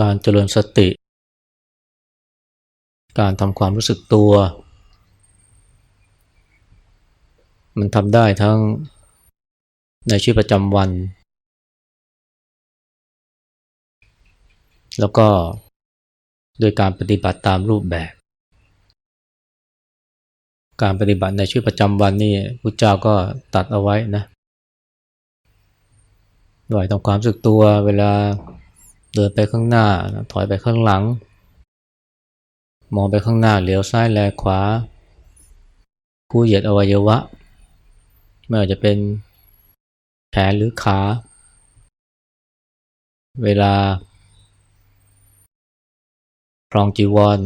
การเจริญสติ การทำความรู้สึกตัว มันทำได้ทั้งในชีวิตประจำวัน แล้วก็โดยการปฏิบัติตามรูปแบบ การปฏิบัติในชีวิตประจำวันนี่พุทธเจ้าก็ตัดเอาไว้นะด้วยทำความรู้สึกตัวเวลา เดินไปข้างหน้า ถอยไปข้างหลัง มองไปข้างหน้าเหลียวซ้ายแลขวากู้เหยียดอวัยวะ ไม่ว่าจะเป็นแขนหรือขา เวลาครองจีวร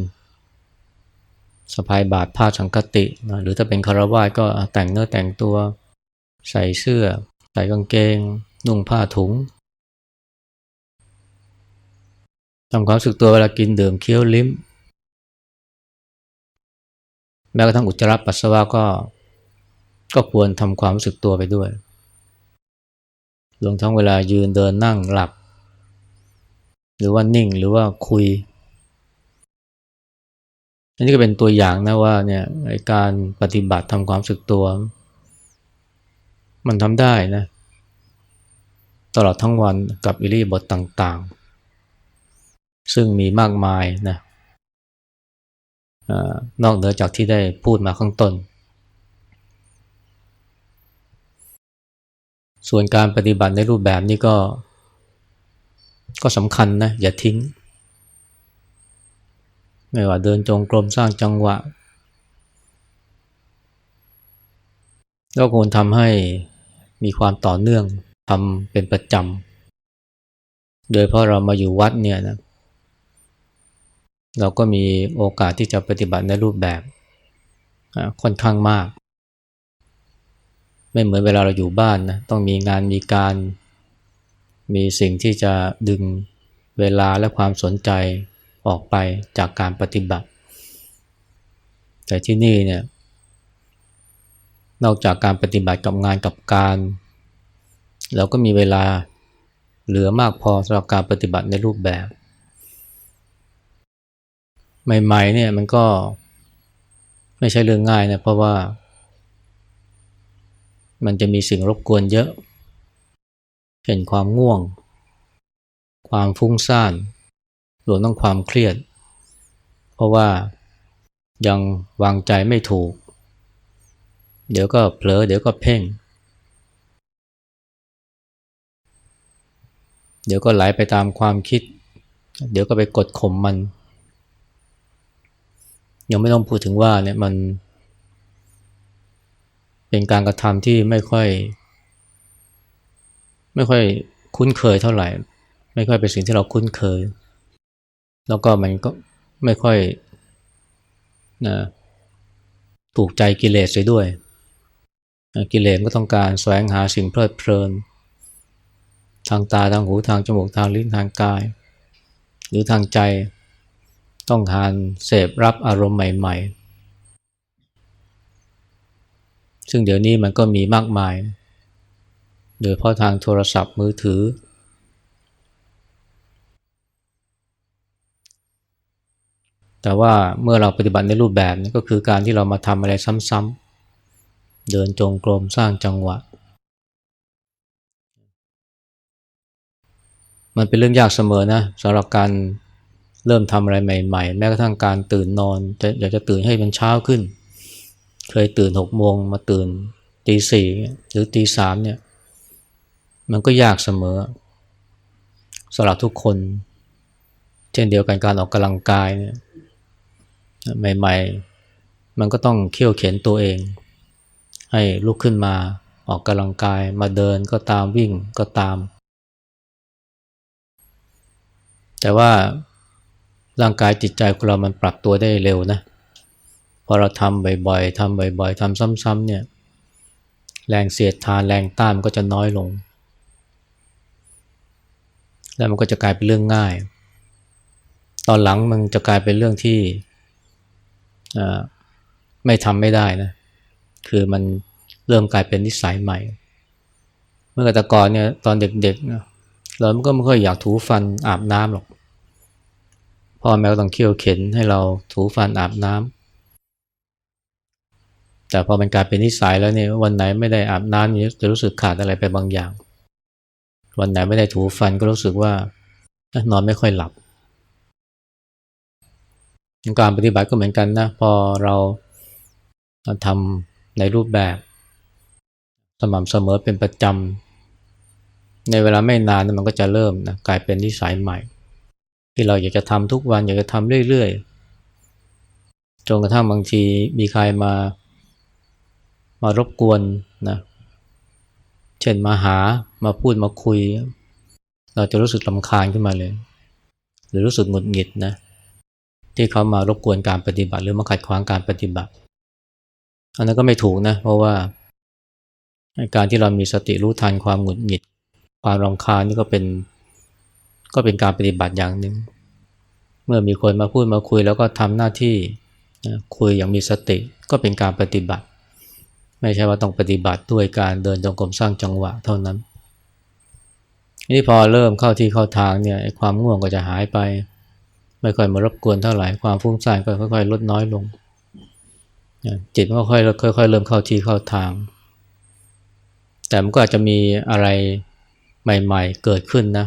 สะพายบาทผ้าสังกตินะหรือถ้าเป็นคารวาสก็แต่งเนื้อแต่งตัว ใส่เสื้อ ใส่กางเกง นุ่งผ้าถุง ทำความรู้สึกตัวเวลากินดื่มเคี้ยวลิ้ม แม้กระทั่งอุจจาระปัสสาวะก็ ก็ควรทำความรู้สึกตัวไปด้วยรวมทั้งเวลายืนเดินนั่งหลับ หรือว่านิ่งหรือว่าคุย อันนี้ก็เป็นตัวอย่างนะว่าเนี่ยการปฏิบัติทำความรู้สึกตัว มันทำได้นะ ตลอดทั้งวันกับอิริบทต่างๆ ซึ่งมีมากมายนะนอกเหนือจากที่ได้พูดมาข้างต้น ส่วนการปฏิบัติในรูปแบบนี้ก็ ก็สำคัญนะ อย่าทิ้ง ไม่ว่าเดินจงกรมสร้างจังหวะก็ควรทำให้มีความต่อเนื่องทำเป็นประจำ โดยเพราะเรามาอยู่วัดเนี่ยนะ เราก็มีโอกาสที่จะปฏิบัติในรูปแบบค่อนข้างมาก ไม่เหมือนเวลาเราอยู่บ้านนะต้องมีงานมีการ มีสิ่งที่จะดึงเวลาและความสนใจออกไปจากการปฏิบัติ แต่ที่นี่เนี่ยนอกจากการปฏิบัติกับงานกับการ เราก็มีเวลาเหลือมากพอสำหรับการปฏิบัติในรูปแบบ ใหม่ๆเนี่ยมันก็ไม่ใช่เรื่องง่ายนะเพราะว่า มันจะมีสิ่งรบกวนเยอะเห็นความง่วง ความฟุ้งซ่านรวมทั้งความเครียด เพราะว่ายังวางใจไม่ถูก เดี๋ยวก็เผลอ เดี๋ยวก็เพ่ง เดี๋ยวก็ไหลไปตามความคิด เดี๋ยวก็ไปกดข่มมัน ยังไม่ต้องพูดถึงว่าเนี่ยมัน เป็นการกระทำที่ไม่ค่อย ไม่ค่อยคุ้นเคยเท่าไหร่ ไม่ค่อยเป็นสิ่งที่เราคุ้นเคย แล้วก็มันก็ไม่ค่อยนะถูกใจกิเลสไปด้วย กิเลสก็ต้องการแสวงหาสิ่งเพลิดเพลิน ทางตาทางหูทางจมูกทางลิ้นทางกาย หรือทางใจ ต้องการเสพรับอารมณ์ใหม่ ๆ ซึ่งเดี๋ยวนี้มันก็มีมากมาย โดยเพราะทางโทรศัพท์มือถือ แต่ว่าเมื่อเราปฏิบัติในรูปแบบนี้ก็คือการที่เรามาทำอะไรซ้ำๆ เดินจงกรมสร้างจังหวะ มันเป็นเรื่องยากเสมอนะสำหรับการ เริ่มทำอะไรใหม่ ๆ แม้กระทั่งการตื่นนอนจะอยากจะตื่นให้มันเช้าขึ้น เคยตื่นหกโมงมาตื่นตีสี่หรือตีสามเนี่ยมันก็ยากเสมอสำหรับทุกคน เช่นเดียวกันการออกกำลังกายเนี่ยใหม่ ๆ มันก็ต้องเคี่ยวเข็นตัวเอง ให้ลุกขึ้นมาออกกำลังกายมาเดินก็ตามวิ่งก็ตาม แต่ว่า ร่างกายจิตใจของเรามันปรับตัวได้เร็วนะพอเราทำบ่อยๆทำบ่อยๆทำซ้ำๆเนี่ยแรงเสียดทานแรงต้านมันก็จะน้อยลง แล้วมันก็จะกลายเป็นเรื่องง่าย ตอนหลังมันจะกลายเป็นเรื่องที่ไม่ทำไม่ได้นะคือมันเริ่มกลายเป็นนิสัยใหม่ เมื่อแต่ก่อนเนี่ยตอนเด็กๆเราก็ไม่ค่อยอยากถูฟันอาบน้ำหรอก พ่อแม่ก็ต้องเคี่ยวเข็นให้เราถูฟันอาบน้ำแต่พอมันกลายเป็นนิสัยแล้วเนี่ยวันไหนไม่ได้อาบน้ำนี่จะรู้สึกขาดอะไรไปบางอย่าง วันไหนไม่ได้ถูฟันก็รู้สึกว่านอนไม่ค่อยหลับ การปฏิบัติก็เหมือนกันนะพอเราทำในรูปแบบสม่ำเสมอเป็นประจำในเวลาไม่นานมันก็จะเริ่มนะกลายเป็นนิสัยใหม่ ที่เราอยากจะทำทุกวันอยากจะทำเรื่อยๆจนกระทั่งบางทีมีใครมามารบกวนนะเช่นมาหามาพูดมาคุย เราจะรู้สึกลำคาญขึ้นมาเลย หรือรู้สึกหงุดหงิดนะที่เขามารบกวนการปฏิบัติ หรือมาขัดขวางการปฏิบัติ อันนั้นก็ไม่ถูกนะ เพราะว่าการที่เรามีสติรู้ทันความหงุดหงิด ความรำคาญนี่ก็เป็น ก็เป็นการปฏิบัติอย่างหนึ่ง เมื่อมีคนมาพูดมาคุยแล้วก็ทำหน้าที่คุยอย่างมีสติก็เป็นการปฏิบัติ ไม่ใช่ว่าต้องปฏิบัติด้วยการเดินจงกรมสร้างจังหวะเท่านั้นนี่พอเริ่มเข้าที่เข้าทางเนี่ยความง่วงก็จะหายไป ไม่ค่อยมารบกวนเท่าไหร่ความฟุ้งซ่านก็ค่อยๆลดน้อยลง จิตก็ค่อยค่อยๆเริ่มเข้าที่เข้าทาง แต่มันก็อาจจะมีอะไรใหม่ ๆ เกิดขึ้นนะ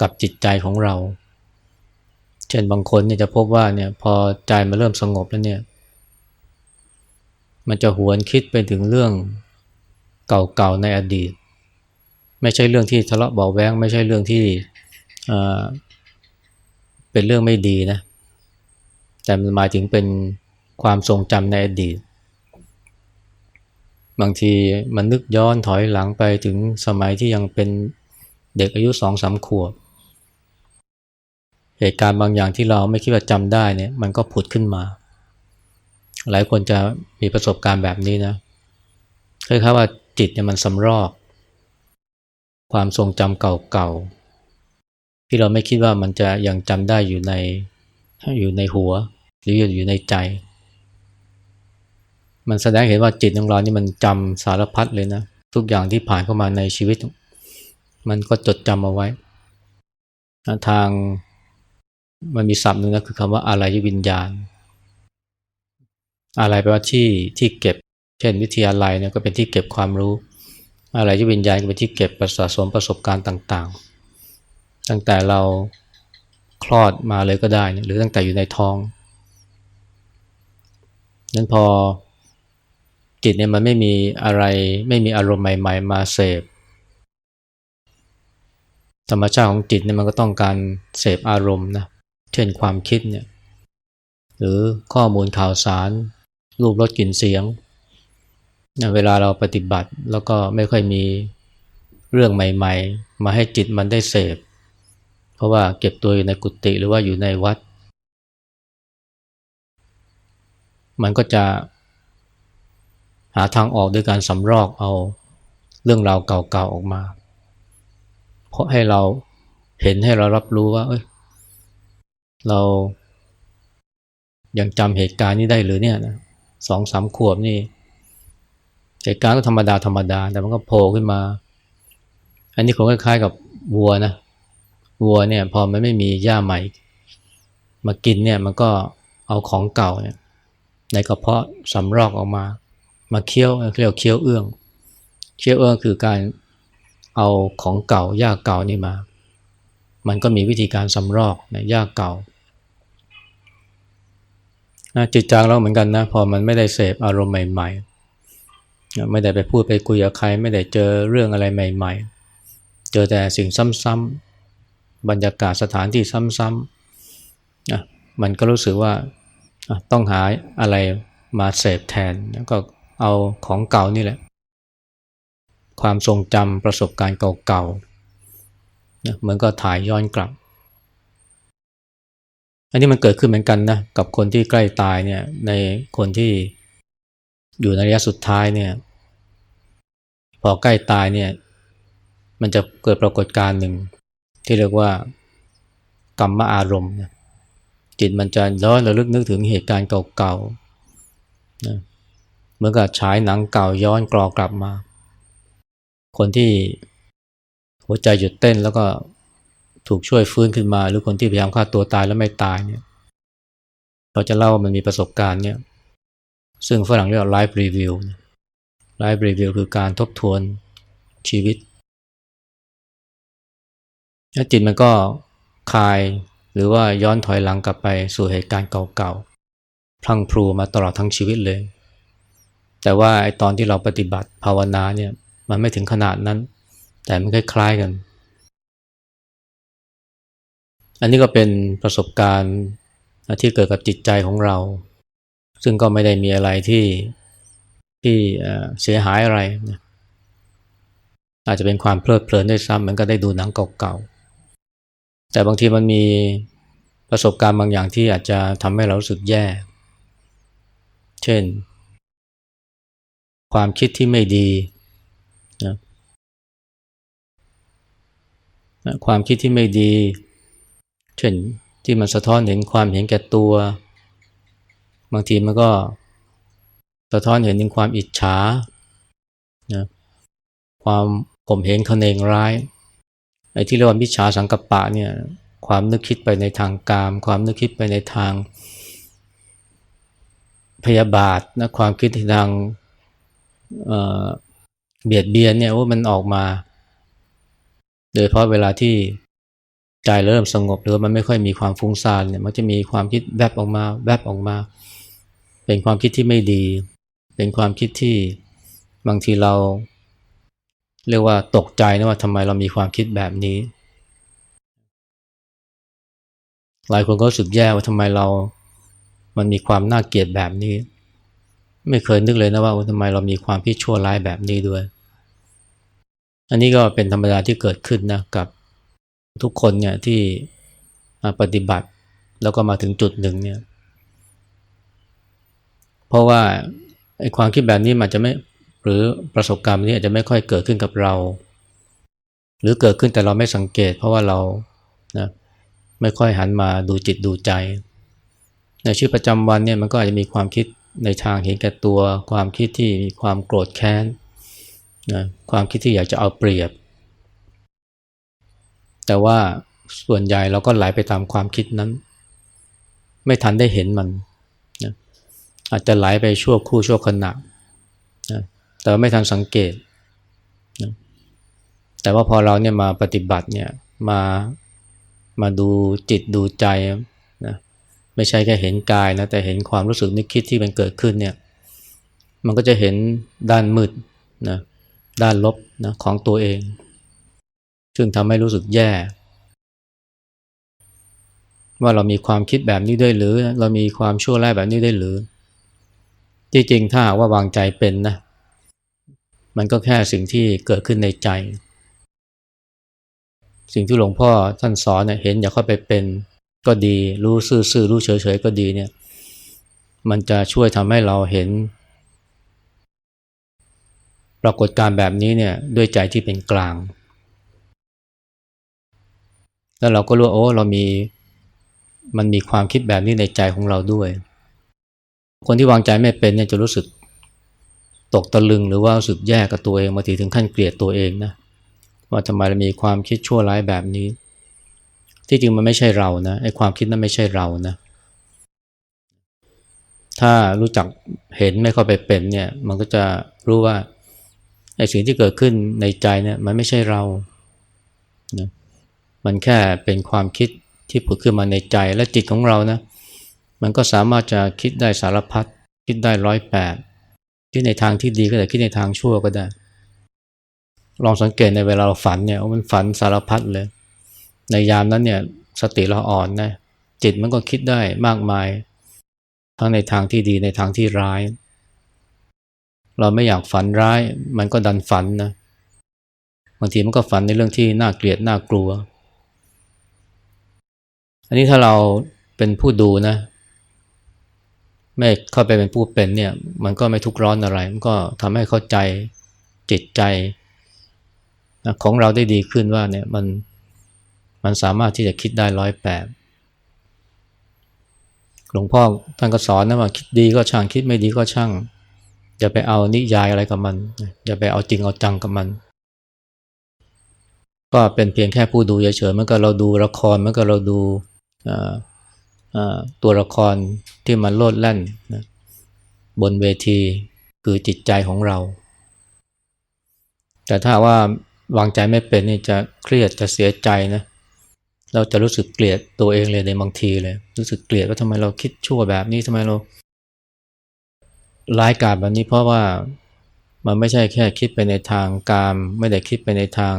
กับจิตใจของเรา เช่นบางคนเนี่ยจะพบว่าเนี่ยพอใจมันเริ่มสงบแล้วเนี่ยมันจะหวนคิดไปถึงเรื่องเก่าๆในอดีต ไม่ใช่เรื่องที่ทะเลาะเบาแวงไม่ใช่เรื่องที่เป็นเรื่องไม่ดีนะ แต่มันหมายถึงเป็นความทรงจำในอดีต บางทีมันนึกย้อนถอยหลังไปถึงสมัยที่ยังเป็นเด็กอายุสองสามขวบ เหตุการณ์บางอย่างที่เราไม่คิดว่าจำได้เนี่ยมันก็ผุดขึ้นมา หลายคนจะมีประสบการณ์แบบนี้นะคล้ายๆว่าจิตเนี่ยมันสำรอกความทรงจำเก่าๆที่เราไม่คิดว่ามันจะยังจำได้อยู่ในอยู่ในหัว หรืออยู่ในใจ มันแสดงเห็นว่าจิตของเรานี่มันจำสารพัดเลยนะทุกอย่างที่ผ่านเข้ามาในชีวิต มันก็จดจำเอาไว้ ทาง มันมีศัพท์หนึ่งนะคือคำว่าอะไรวิญญาณ อะไรแปลว่าที่ที่เก็บ เช่นวิทยาลัยเนี่ยก็เป็นที่เก็บความรู้อะไรวิญญาณก็เป็นที่เก็บประสะสมประสบการณ์ต่างๆ ตั้งแต่เราคลอดมาเลยก็ได้ หรือตั้งแต่อยู่ในท้องนั้นพอจิตเนี่ยมันไม่มีอะไรไม่มีอารมณ์ใหม่ ๆ มาเสพธรรมชาติของจิตเนี่ยมันก็ต้องการเสพอารมณ์นะ เช่นความคิดเนี่ยหรือข้อมูลข่าวสาร รูปรสกลิ่นเสียง เวลาเราปฏิบัติแล้วก็ไม่ค่อยมีเรื่องใหม่ ๆ มาให้จิตมันได้เสพ เพราะว่าเก็บตัวอยู่ในกุฏิหรือว่าอยู่ในวัด มันก็จะหาทางออกด้วยการสำรอกเอาเรื่องราวเก่าๆออกมา เพราะให้เราเห็นให้เรารับรู้ว่าเอ้ย เรายังจำเหตุการณ์นี้ได้หรือเนี่ยนะสองสามขวบนี่ เหตุการณ์ก็ธรรมดาธรรมดา แต่มันก็โผล่ขึ้นมา อันนี้คงคล้ายๆกับวัวนะวัวเนี่ยพอมันไม่มีหญ้าใหม่ มากินเนี่ยมันก็เอาของเก่าเนี่ยในกระเพาะสำรอกออกมา มาเคี้ยวเรียกเคี้ยวเอื้อง เคี้ยวเอื้องคือการเอาของเก่าหญ้าเก่านี่มา มันก็มีวิธีการสำรอกนะหญ้าเก่า จิตใจเราเหมือนกันนะพอมันไม่ได้เสพอารมณ์ใหม่ๆ ไม่ได้ไปพูดไปคุยกับใคร ไม่ได้เจอเรื่องอะไรใหม่ ๆ เจอแต่สิ่งซ้ำๆบรรยากาศสถานที่ซ้ำๆนะมันก็รู้สึกว่าต้องหาอะไรมาเสพแทนแล้วก็เอาของเก่านี่แหละ ความทรงจำประสบการณ์เก่าๆเหมือนก็ถ่ายย้อนกลับ อันนี้มันเกิดขึ้นเหมือนกันนะกับคนที่ใกล้ตายเนี่ยในคนที่อยู่ในระยะสุดท้ายเนี่ย พอใกล้ตายเนี่ย มันจะเกิดปรากฏการณ์หนึ่ง ที่เรียกว่ากรรมอารมณ์จิตมันจะย้อนระลึกนึกถึงเหตุการณ์เก่าๆนะเหมือนกับฉายหนังเก่าย้อนกรอกลับมา คนที่หัวใจหยุดเต้นแล้วก็ ถูกช่วยฟื้นขึ้นมา หรือคนที่พยายามฆ่าตัวตายแล้วไม่ตายเนี่ยเขาจะเล่าว่ามันมีประสบการณ์เนี่ยซึ่งฝรั่งเรียกว่า life review life review คือการทบทวนชีวิตแล้วจิตมันก็คลายหรือว่าย้อนถอยหลังกลับไปสู่เหตุการณ์เก่าๆพลังพลูมาตลอดทั้งชีวิตเลย แต่ว่าไอตอนที่เราปฏิบัติภาวนาเนี่ยมันไม่ถึงขนาดนั้น แต่มันคล้ายๆกัน อันนี้ก็เป็นประสบการณ์ที่เกิดกับจิตใจของเรา ซึ่งก็ไม่ได้มีอะไรที่ที่เสียหายอะไรนะอาจจะเป็นความเพลิดเพลินได้ซ้ำเหมันก็ได้ดูหนังเก่าๆ แต่บางทีมันมีประสบการณ์บางอย่างที่อาจจะทำให้เรารู้สึกแย่ เช่น ความคิดที่ไม่ดีนะความคิดที่ไม่ดี เช่นที่มันสะท้อนเห็นความเห็นแก่ตัว บางทีมันก็สะท้อนเห็นถึงความอิจฉานะความข่มเหงขนเองร้ายไอ้ที่เรียกว่ามิจฉาสังกปะเนี่ยความนึกคิดไปในทางกาม ความนึกคิดไปในทางพยาบาทนะความคิดทางเเบียดเบียนเนี่ยว่ามันออกมา โดยเพราะเวลาที่ ใจเริ่มสงบหรือมันไม่ค่อยมีความฟุ้งซ่านเนี่ยมันจะมีความคิดแวบออกมา แวบออกมา เป็นความคิดที่ไม่ดี เป็นความคิดที่บางทีเรา เรียกว่าตกใจนะว่าทำไมเรามีความคิดแบบนี้ หลายคนก็รู้สึกแย่ว่าทำไมเรา มันมีความน่าเกลียดแบบนี้ ไม่เคยนึกเลยนะว่าทำไมเรามีความคิดชั่วร้ายแบบนี้ด้วย อันนี้ก็เป็นธรรมดาที่เกิดขึ้นนะกับ ทุกคนเนี่ยที่ปฏิบัติแล้วก็มาถึงจุดหนึ่งเนี่ย เพราะว่าไอ้ความคิดแบบนี้มันจะไม่หรือประสบการณ์นี้อาจจะไม่ค่อยเกิดขึ้นกับเรา หรือเกิดขึ้นแต่เราไม่สังเกต เพราะว่าเรานะไม่ค่อยหันมาดูจิตดูใจ ในชีวิตประจำวันเนี่ยมันก็อาจจะมีความคิดในทางเห็นแก่ตัว ความคิดที่มีความโกรธแค้นนะความคิดที่อยากจะเอาเปรียบ แต่ว่าส่วนใหญ่เราก็ไหลไปตามความคิดนั้น ไม่ทันได้เห็นมันนะอาจจะไหลไปชั่วคู่ชั่วขณะนะแต่ไม่ทันสังเกตนะแต่ว่าพอเราเนี่ยมาปฏิบัติเนี่ยมามาดูจิตดูใจนะไม่ใช่แค่เห็นกายนะแต่เห็นความรู้สึกนึกคิดที่มันเกิดขึ้นเนี่ยมันก็จะเห็นด้านมืดนะด้านลบนะของตัวเอง ซึ่งทำให้รู้สึกแย่ ว่าเรามีความคิดแบบนี้ด้วยหรือ เรามีความชั่วร้ายแบบนี้ได้หรือ จริงๆ ถ้าว่าวางใจเป็นนะ มันก็แค่สิ่งที่เกิดขึ้นในใจ สิ่งที่หลวงพ่อท่านสอนเนี่ยเห็นอย่าเข้าไปเป็นก็ดี รู้ซื่อๆรู้เฉยๆก็ดีเนี่ย มันจะช่วยทำให้เราเห็นปรากฏการแบบนี้เนี่ยด้วยใจที่เป็นกลาง แล้วเราก็รู้โอ้เรามีมันมีความคิดแบบนี้ในใจของเราด้วย คนที่วางใจไม่เป็นเนี่ยจะรู้สึกตกตะลึงหรือว่ารู้สึกแย่กับตัวเองบางทีถึงขั้นเกลียดตัวเองนะว่าทำไมเรามีความคิดชั่วร้ายแบบนี้ ที่จริงมันไม่ใช่เรานะไอ้ความคิดนั้นไม่ใช่เรานะ ถ้ารู้จักเห็นไม่เข้าไปเป็นเนี่ย มันก็จะรู้ว่าไอ้สิ่งที่เกิดขึ้นในใจเนี่ยมันไม่ใช่เรา มันแค่เป็นความคิดที่ผุดขึ้นมาในใจและจิตของเรานะ มันก็สามารถจะคิดได้สารพัดคิดได้ร้อยแปดคิดในทางที่ดีก็ได้คิดในทางชั่วก็ได้ ลองสังเกตในเวลาเราฝันเนี่ยมันฝันสารพัดเลย ในยามนั้นเนี่ยสติเราอ่อนนะจิตมันก็คิดได้มากมาย ทั้งในทางที่ดีในทางที่ร้าย เราไม่อยากฝันร้าย มันก็ดันฝันนะบางทีมันก็ฝันในเรื่องที่น่าเกลียดน่ากลัว อันนี้ถ้าเราเป็นผู้ดูนะ ไม่เข้าไปเป็นผู้เป็นเนี่ย มันก็ไม่ทุกร้อนอะไร มันก็ทำให้เข้าใจจิตใจของเราได้ดีขึ้นว่าเนี่ยมันมันสามารถที่จะคิดได้ร้อยแปดหลวงพ่อท่านก็สอนนะว่าคิดดีก็ช่างคิดไม่ดีก็ช่าง อย่าไปเอานิยายอะไรกับมัน อย่าไปเอาจริงเอาจังกับมัน ก็เป็นเพียงแค่ผู้ดูเฉยๆเมื่อกับเราดูละครเมื่อกับเราดู ตัวละครที่มันโลดแล่นนะบนเวทีคือจิตใจของเรา แต่ถ้าว่าวางใจไม่เป็นนี่จะเครียดจะเสียใจนะเราจะรู้สึกเกลียดตัวเองเลยในบางทีเลย รู้สึกเกลียดว่าทำไมเราคิดชั่วแบบนี้ทำไมเราร้ายกาจแบบนี้เพราะว่ามันไม่ใช่แค่คิดไปในทางกามไม่ได้คิดไปในทาง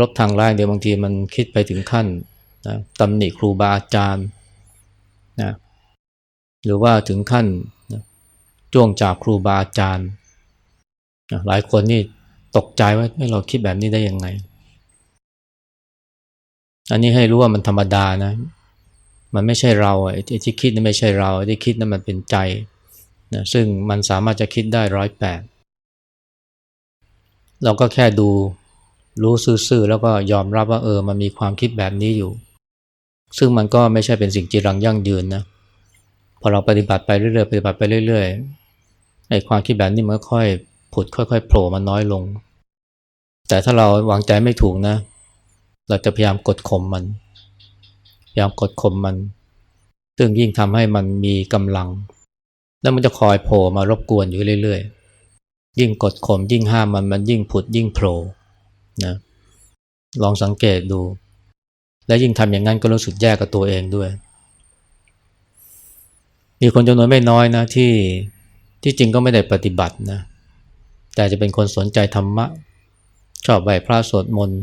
ลบทางร้ายเดียวบางทีมันคิดไปถึงขั้นนะตำหนิครูบาอาจารย์นะหรือว่าถึงขั้นนะจ้วงจับครูบาอาจารย์นะหลายคนนี่ตกใจว่าเราคิดแบบนี้ได้ยังไง อันนี้ให้รู้ว่ามันธรรมดานะ มันไม่ใช่เราไอ้ที่คิดนั่นไม่ใช่เราไอ้ที่คิดนั่นมันเป็นใจนะซึ่งมันสามารถจะคิดได้ร้อยแปดเราก็แค่ดู รู้ซื่อๆแล้วก็ยอมรับว่าเออมันมีความคิดแบบนี้อยู่ ซึ่งมันก็ไม่ใช่เป็นสิ่งจีรังยั่งยืนนะพอเราปฏิบัติไปเรื่อยๆปฏิบัติไปเรื่อยๆไอ้ความคิดแบบนี้มันค่อยผุดค่อย ๆ โผล่มาน้อยลง แต่ถ้าเราวางใจไม่ถูกนะ เราจะพยายามกดข่มมันพยายามกดข่มมัน ซึ่งยิ่งทำให้มันมีกำลัง แล้วมันจะคอยโผล่มารบกวนอยู่เรื่อยๆ ยิ่งกดข่มยิ่งห้ามมันมันยิ่งผุดยิ่งโผล่ นะลองสังเกตดู และยิ่งทำอย่างนั้นก็รู้สึกแย่กับตัวเองด้วย มีคนจำนวนไม่น้อยนะที่ที่จริงก็ไม่ได้ปฏิบัตินะแต่จะเป็นคนสนใจธรรมะ ชอบไหวพระสวดมนต์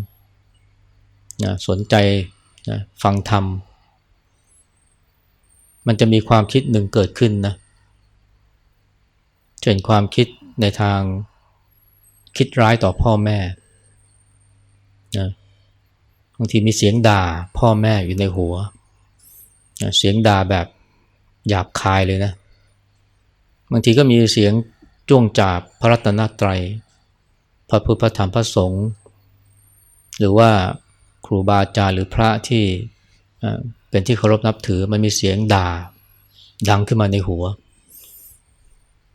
นะสนใจนะฟังธรรม มันจะมีความคิดหนึ่งเกิดขึ้นนะเช่นความคิดในทางคิดร้ายต่อพ่อแม่ นะบางทีมีเสียงด่าพ่อแม่อยู่ในหัวนะเสียงด่าแบบหยาบคายเลยนะ บางทีก็มีเสียงจ้วงจาบพระรัตนตรัย พระพุทธพระธรรมพระสงฆ์หรือว่าครูบาอาจารย์หรือพระที่เป็นที่เคารพนับถือมันมีเสียงด่าดังขึ้นมาในหัว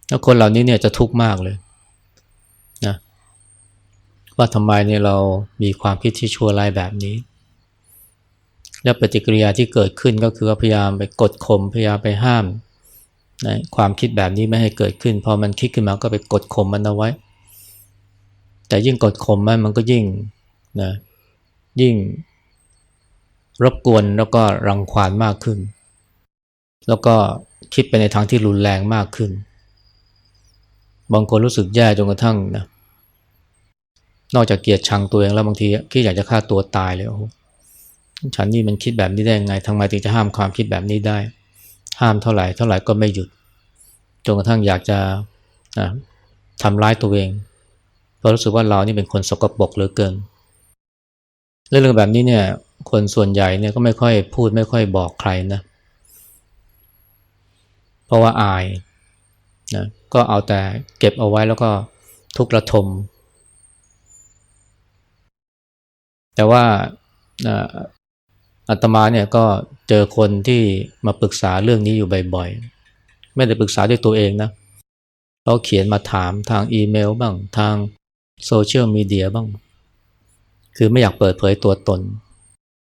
แล้วคนเหล่านี้เนี่ยจะทุกข์มากเลย ว่าทำไมเนี่ยเรามีความคิดที่ชั่วร้ายแบบนี้ แล้วปฏิกิริยาที่เกิดขึ้นก็คือพยายามไปกดข่มพยายามไปห้ามนะความคิดแบบนี้ไม่ให้เกิดขึ้น พอมันคิดขึ้นมาก็ไปกดข่มมันเอาไว้ แต่ยิ่งกดข่มมันมันก็ยิ่งนะยิ่งรบกวนแล้วก็รังควานมากขึ้น แล้วก็คิดไปในทางที่รุนแรงมากขึ้น บางคนรู้สึกแย่จนกระทั่งนะ นอกจากเกลียดชังตัวเองแล้วบางทีคิดอยากจะฆ่าตัวตายเลยโอ้ฉันนี่มันคิดแบบนี้ได้ยังไงทำไมถึงจะห้ามความคิดแบบนี้ได้ ห้ามเท่าไหร่เท่าไหร่ก็ไม่หยุดจนกระทั่งอยากจะนะทำร้ายตัวเองเพราะรู้สึกว่าเรานี่เป็นคนสกปรกเหลือเกินเรื่องแบบนี้เนี่ย คนส่วนใหญ่เนี่ยก็ไม่ค่อยพูดไม่ค่อยบอกใครนะเพราะว่าอายนะก็เอาแต่เก็บเอาไว้แล้วก็ทุกระทม แต่ว่าอาตมาเนี่ยก็เจอคนที่มาปรึกษาเรื่องนี้อยู่บ่อยๆ ไม่ได้ปรึกษาด้วยตัวเองนะเขาเขียนมาถามทางอีเมลบ้างทางโซเชียลมีเดียบ้าง คือไม่อยากเปิดเผยตัวตน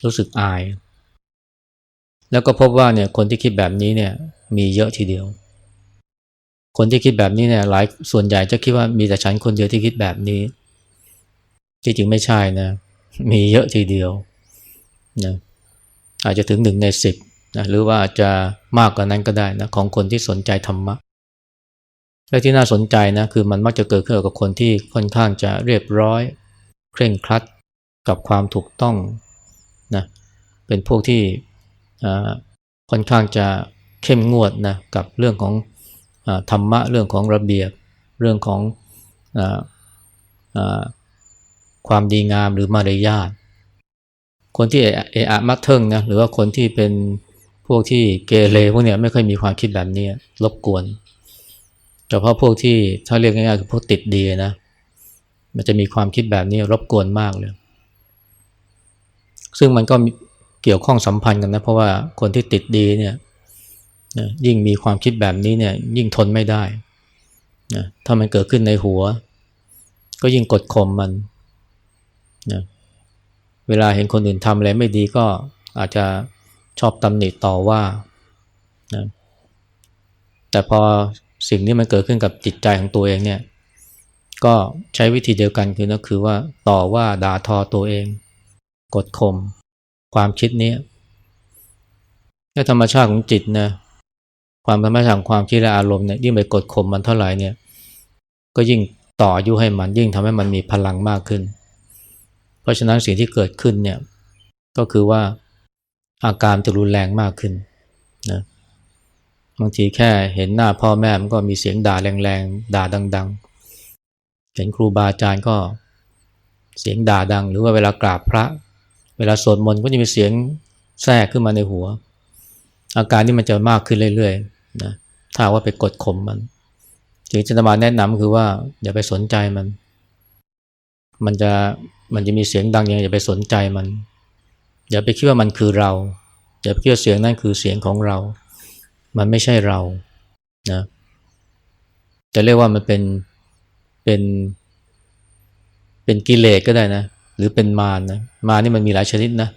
รู้สึกอาย แล้วก็พบว่าเนี่ยคนที่คิดแบบนี้เนี่ยมีเยอะทีเดียว คนที่คิดแบบนี้เนี่ยหลายส่วนใหญ่จะคิดว่ามีแต่ฉันคนเดียวที่คิดแบบนี้ ที่จริงไม่ใช่นะ มีเยอะทีเดียวนะอาจจะถึงหนึ่งในสิบนะหรือว่าอาจจะมากกว่านั้นก็ได้นะของคนที่สนใจธรรมะ และที่น่าสนใจนะคือมันมักจะเกิดขึ้นกับคนที่ค่อนข้างจะเรียบร้อย เคร่งครัดกับความถูกต้องนะเป็นพวกที่ค่อนข้างจะเข้มงวดนะกับเรื่องของธรรมะเรื่องของระเบียบ เรื่องของอ ความดีงามหรือมารยาทคนที่เอะอะมักเทิงนะหรือว่าคนที่เป็นพวกที่เกเรพวกเนี้ยไม่ค่อยมีความคิดแบบนี้รบกวนแต่เพราะพวกที่ถ้าเรียกง่ายๆคือพวกติดดีนะมันจะมีความคิดแบบนี้รบกวนมากเลย ซึ่งมันก็เกี่ยวข้องสัมพันธ์กันนะเพราะว่าคนที่ติดดีเนี่ยยิ่งมีความคิดแบบนี้เนี่ยยิ่งทนไม่ได้นะถ้ามันเกิดขึ้นในหัว ก็ยิ่งกดข่มมัน นะเวลาเห็นคนอื่นทำอะไรไม่ดีก็อาจจะชอบตำหนิต่อว่านะแต่พอสิ่งที่มันเกิดขึ้นกับจิตใจของตัวเองเนี่ยก็ใช้วิธีเดียวกันคือก็คือว่าต่อว่าด่าทอตัวเอง กดข่มความคิดนี้ถ้าธรรมชาติของจิตนะความธรรมชาติของความคิดและอารมณ์เนี่ยยิ่งไปกดข่มมันเท่าไหร่เนี่ยก็ยิ่งต่ออายุให้มันยิ่งทำให้มันมีพลังมากขึ้น ราะฉะนั้นสิ่งที่เกิดขึ้นเนี่ยก็คือว่าอาการจะรุนแรงมากขึ้นนะบางทีแค่เห็นหน้าพ่อแม่มันก็มีเสียงด่าแรงๆ ด่าดัง ๆ เห็นครูบาอาจารย์ก็เสียงด่าดัง หรือว่าเวลากราบพระ เวลาสวดมนต์ก็จะมีเสียงแทรกขึ้นมาในหัว อาการนี้มันจะมากขึ้นเรื่อยๆนะถ้าว่าไปกดข่มมันสิ่งที่จะมาแนะนำคือว่าอย่าไปสนใจมัน มันจะ มันจะมีเสียงดังยังไงอย่าไปสนใจมัน อย่าไปคิดว่ามันคือเรา อย่าไปคิดว่าเสียงนั้นคือเสียงของเรา มันไม่ใช่เรานะจะเรียกว่ามันเป็นเป็นเป็นกิเลสก็ได้นะ หรือเป็นมารนะมารนี่มันมีหลายชนิดนะ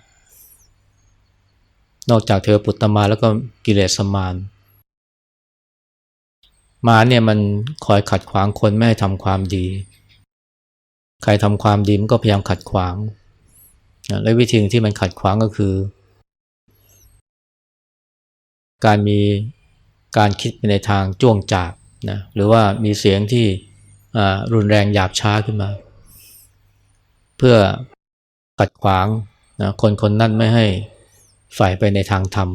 นอกจากเทวปุตตมาแล้วก็กิเลสมารมารเนี่ยมันคอยขัดขวางคนไม่ให้ทำความดี ใครทำความดีมันก็พยายามขัดขวาง และวิธีที่มันขัดขวางก็คือ การมีการคิดไปในทางจ้วงจาบนะหรือว่ามีเสียงที่รุนแรงหยาบช้าขึ้นมา เพื่อขัดขวางนะคนคนนั้นไม่ให้ฝ่ายไปในทางธรรม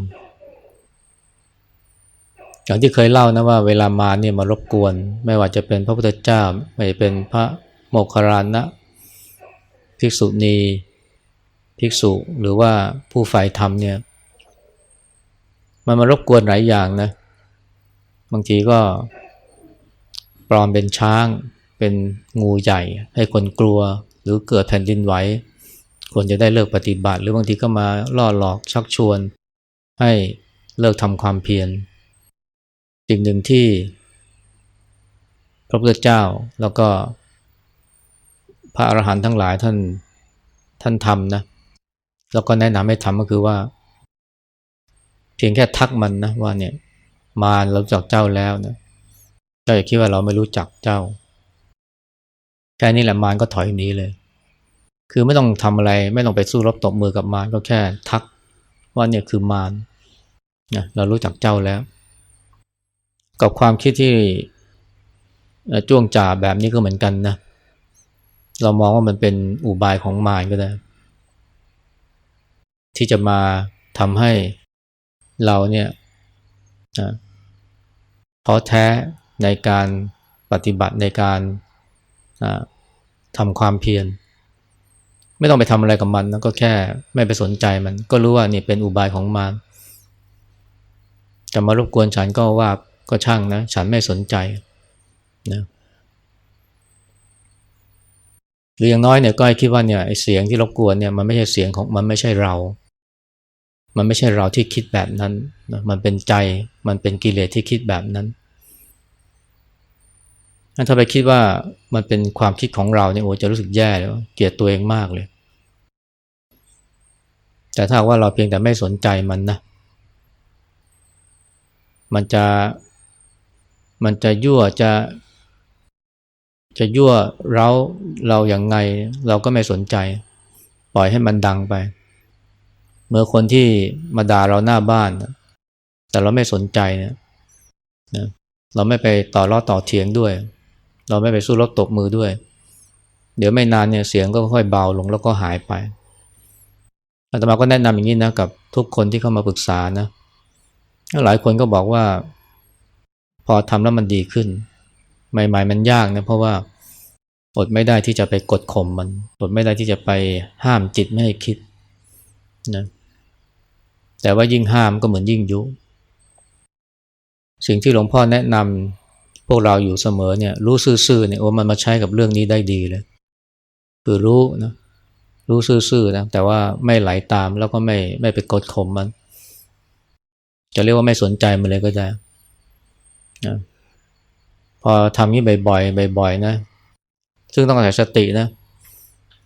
อย่างที่เคยเล่านะว่าเวลามาเนี่ยมารบกวน ไม่ว่าจะเป็นพระพุทธเจ้าไม่เป็นพระ โมคคารลนะภิกษุณีภิกษุหรือว่าผู้ฝ่ายธรรมเนี่ยมันมารบกวนหลายอย่างนะบางทีก็ปลอมเป็นช้างเป็นงูใหญ่ ให้คนกลัวหรือเกิดแผ่นดินไหวควรจะได้เลิกปฏิบัติ หรือบางทีก็มาล่อหลอกชักชวน ให้เลิกทำความเพียรสิ่งหนึ่งที่พระพุทธเจ้าแล้วก็ ระอรหันต์ทั้งหลายท่านท่านทำนะ แล้วก็แนะนำให้ทำก็คือว่า เพียงแค่ทักมันนะว่าเนี่ยมาเราจักเจ้าแล้วนะเจ้าอย่าคิดว่าเราไม่รู้จักเจ้า แค่นี้แหละมารก็ถอยหนีเลย คือไม่ต้องทำอะไรไม่ต้องไปสู้รบตบมือกับมารก็แค่ทักว่าเนี่ยคือมารนะเรารู้จักเจ้าแล้ว กับความคิดที่จ้วงจ่าแบบนี้ก็เหมือนกันนะ เรามองว่ามันเป็นอุบายของมารก็ได้ ที่จะมาทำให้เราเนี่ยท้อแท้ในการปฏิบัติในการทำความเพียรไม่ต้องไปทำอะไรกับมันนะก็แค่ไม่ไปสนใจมัน ก็รู้ว่านี่เป็นอุบายของมารจะมารบกวนฉันก็ว่าก็ช่างนะ ฉันไม่สนใจนะ หรืออย่างน้อยเนี่ยก็ให้คิดว่าเนี่ยไอเสียงที่รบกวนเนี่ยมันไม่ใช่เสียงของมันไม่ใช่เรา มันไม่ใช่เราที่คิดแบบนั้นนะมันเป็นใจมันเป็นกิเลสที่คิดแบบนั้นถ้าไปคิดว่ามันเป็นความคิดของเราเนี่ยโอ้จะรู้สึกแย่เลยเกลียดตัวเองมากเลย แต่ถ้าว่าเราเพียงแต่ไม่สนใจมันนะ มันจะมันจะยั่วจะ จะยั่วเราเราอย่างไง เราก็ไม่สนใจ ปล่อยให้มันดังไป เมื่อคนที่มาด่าเราหน้าบ้าน แต่เราไม่สนใจเนี่ยนะเราไม่ไปต่อรอต่อเถียงด้วย เราไม่ไปสู้รบตบมือด้วย เดี๋ยวไม่นานเนี่ยเสียงก็ค่อยเบาลงแล้วก็หายไปอาตมาก็แนะนำอย่างนี้นะกับทุกคนที่เข้ามาปรึกษานะหลายคนก็บอกว่า พอทำแล้วมันดีขึ้น ใหม่ๆมันยากนะเพราะว่าอดไม่ได้ที่จะไปกดข่มมันอดไม่ได้ที่จะไปห้ามจิตไม่ให้คิดนะแต่ว่ายิ่งห้ามก็เหมือนยิ่งยุ สิ่งที่หลวงพ่อแนะนำพวกเราอยู่เสมอเนี่ยรู้ซื่อๆเนี่ยโอ้มันมาใช้กับเรื่องนี้ได้ดีเลย คือรู้นะรู้ซื่อๆนะแต่ว่าไม่ไหลาตามแล้วก็ไม่ไม่ไปกดข่มมัน จะเรียกว่าไม่สนใจมันเลยก็ได้นะ พอทำนี้บ่อยๆบ่อยๆนะ ซึ่งต้องอาศัยสตินะ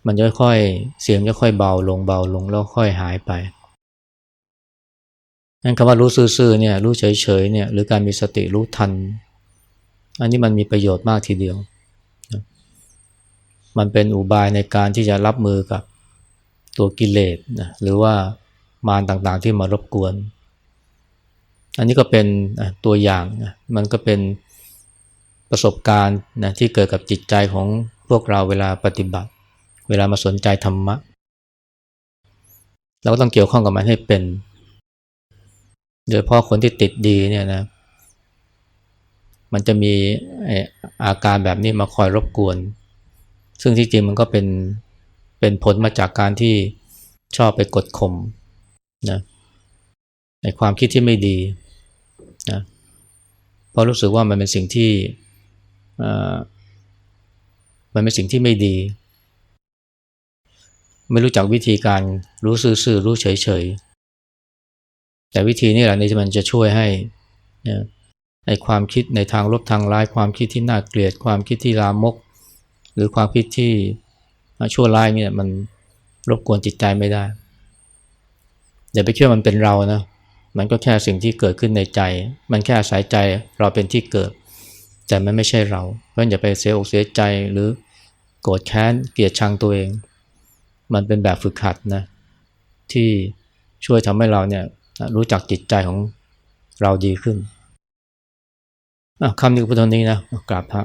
มันจะค่อยเสียงจะค่อยเบาลงเบาลงแล้วค่อยหายไปนั่นคำว่ารู้ซื่อๆเนี่ยรู้เฉยๆเนี่ยหรือการมีสติรู้ทัน อันนี้มันมีประโยชน์มากทีเดียว มันเป็นอุบายในการที่จะรับมือกับตัวกิเลสนะหรือว่ามารต่างๆที่มารบกวน อันนี้ก็เป็นตัวอย่างนะมันก็เป็น ประสบการณ์นะที่เกิดกับจิตใจของพวกเราเวลาปฏิบัติ เวลามาสนใจธรรมะ เราก็ต้องเกี่ยวข้องกับมันให้เป็น โดยเฉพาะคนที่ติดดีเนี่ยนะ มันจะมีอาการแบบนี้มาคอยรบกวน ซึ่งที่จริงมันก็เป็นเป็นผลมาจากการที่ชอบไปกดข่มนะในความคิดที่ไม่ดีนะเพราะรู้สึกว่ามันเป็นสิ่งที่ มันเป็นสิ่งที่ไม่ดี ไม่รู้จักวิธีการรู้ซื่อๆรู้เฉยๆ แต่วิธีนี้แหละนี่มันจะช่วยให้ในความคิดในทางลบทางร้ายความคิดที่น่าเกลียด ความคิดที่ลามก หรือความคิดที่ชั่วร้ายเนี่ยมันรบกวนจิตใจไม่ได้อย่าไปคิดว่ามันเป็นเรานะมันก็แค่สิ่งที่เกิดขึ้นในใจ มันแค่อาศัยใจเราเป็นที่เกิด แต่มันไม่ใช่เรา เพราะอย่าไปเสียอกเสียใจหรือโกรธแค้นเกลียดชังตัวเอง มันเป็นแบบฝึกหัดนะที่ช่วยทำให้เราเนี่ยรู้จักจิตใจของเราดีขึ้นคำนี้พุทธนี้นะกราบพระ